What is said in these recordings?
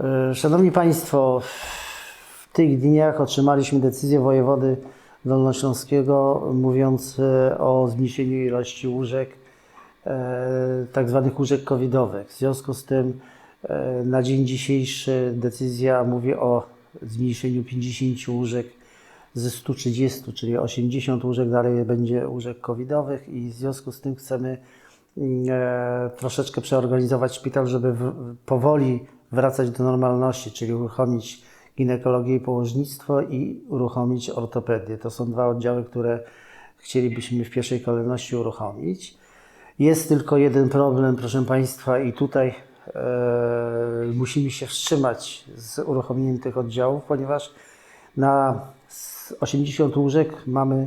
E, Szanowni Państwo, w tych dniach otrzymaliśmy decyzję wojewody dolnośląskiego mówiące o zmniejszeniu ilości łóżek, e, tak zwanych łóżek covidowych. W związku z tym e, na dzień dzisiejszy decyzja mówi o zmniejszeniu 50 łóżek ze 130, czyli 80 łóżek dalej będzie łóżek covidowych i w związku z tym chcemy e, troszeczkę przeorganizować szpital, żeby powoli wracać do normalności, czyli uruchomić ginekologię i położnictwo i uruchomić ortopedię. To są dwa oddziały, które chcielibyśmy w pierwszej kolejności uruchomić. Jest tylko jeden problem, proszę Państwa, i tutaj e, musimy się wstrzymać z uruchomieniem tych oddziałów, ponieważ na s- 80 łóżek mamy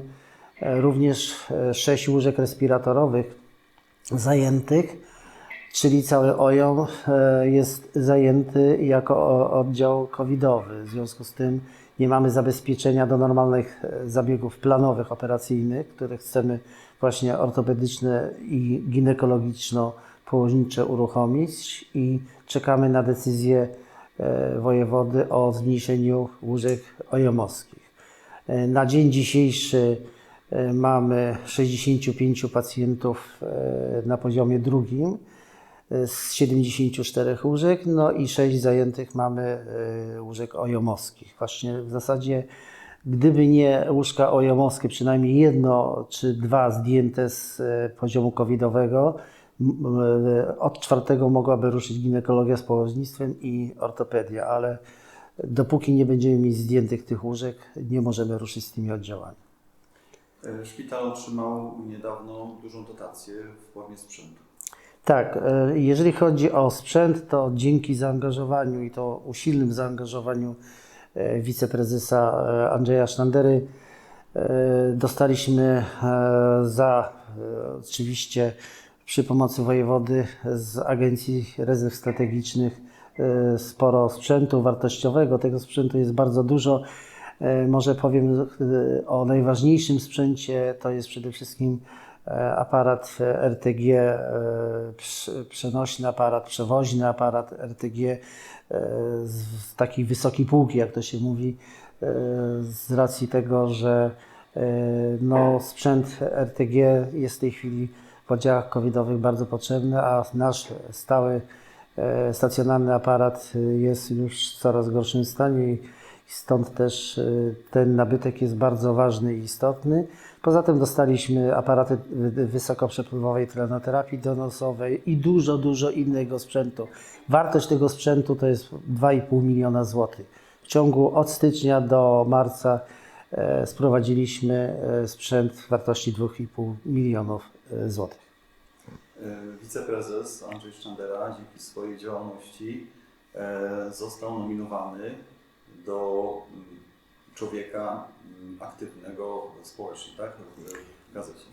e, również e, 6 łóżek respiratorowych zajętych, czyli cały OJOM e, jest zajęty jako oddział covidowy. W związku z tym nie mamy zabezpieczenia do normalnych e, zabiegów planowych, operacyjnych, które chcemy właśnie ortopedyczne i ginekologiczno-położnicze uruchomić i czekamy na decyzję e, wojewody o zmniejszeniu łóżek ojomowskich. Na dzień dzisiejszy mamy 65 pacjentów na poziomie drugim z 74 łóżek, no i 6 zajętych mamy e, łóżek ojomowskich. Właśnie w zasadzie, gdyby nie łóżka ojomowskie, przynajmniej jedno czy dwa zdjęte z e, poziomu covidowego, e, od czwartego mogłaby ruszyć ginekologia z położnictwem i ortopedia, ale dopóki nie będziemy mieć zdjętych tych łóżek, nie możemy ruszyć z tymi oddziałami. Szpital otrzymał niedawno dużą dotację w formie sprzętu. Tak, e, jeżeli chodzi o sprzęt, to dzięki zaangażowaniu i to usilnym zaangażowaniu e, wiceprezesa e, Andrzeja Sztandery dostaliśmy za oczywiście przy pomocy wojewody z Agencji Rezerw Strategicznych sporo sprzętu wartościowego. Tego sprzętu jest bardzo dużo. Może powiem o najważniejszym sprzęcie. To jest przede wszystkim aparat e, RTG, e, prz- przenośny aparat, przewoźny aparat RTG e, z takiej wysokiej półki, jak to się mówi, z racji tego, że no, sprzęt RTG jest w tej chwili w oddziałach covidowych bardzo potrzebny, a nasz stały stacjonarny aparat jest już w coraz gorszym stanie i stąd też e, ten nabytek jest bardzo ważny i istotny. Poza tym dostaliśmy aparaty wy- wysokoprzepływowej tlenoterapii donosowej i dużo, dużo innego sprzętu. Wartość tego sprzętu to jest 2,5 miliona złotych. W ciągu od stycznia do marca e, sprowadziliśmy e, sprzęt w wartości 2,5 milionów e, złotych. Wiceprezes Andrzej Sztandera dzięki swojej działalności został nominowany do mm, człowieka mm, aktywnego społecznie, tak?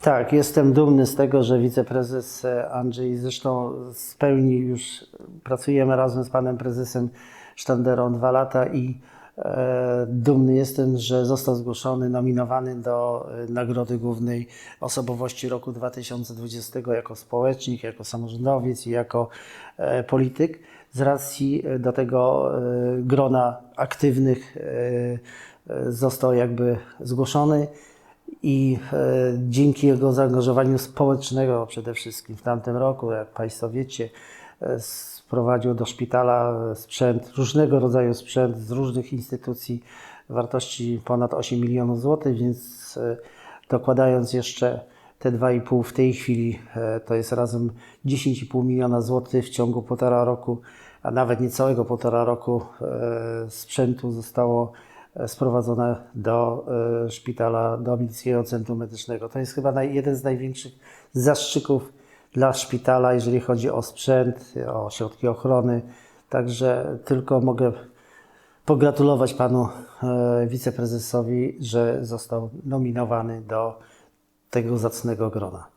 Tak, jestem dumny z tego, że wiceprezes e, Andrzej, zresztą z pełni już pracujemy razem z panem prezesem Sztanderą dwa lata i e, dumny jestem, że został zgłoszony, nominowany do e, Nagrody Głównej Osobowości Roku 2020 jako społecznik, jako samorządowiec i jako e, polityk z racji e, do tego e, grona aktywnych e, został jakby zgłoszony i dzięki jego zaangażowaniu społecznego przede wszystkim w tamtym roku, jak Państwo wiecie, sprowadził do szpitala sprzęt, różnego rodzaju sprzęt z różnych instytucji wartości ponad 8 milionów złotych, więc dokładając jeszcze te 2,5 w tej chwili e, to jest razem 10,5 miliona złotych w ciągu półtora roku, a nawet niecałego półtora roku e, sprzętu zostało e, sprowadzone do szpitala, do Medycyńskiego Centrum Medycznego. To jest chyba jeden z największych zastrzyków dla szpitala, jeżeli chodzi o sprzęt, o środki ochrony. Także tylko mogę pogratulować panu wiceprezesowi, że został nominowany do tego zacnego grona.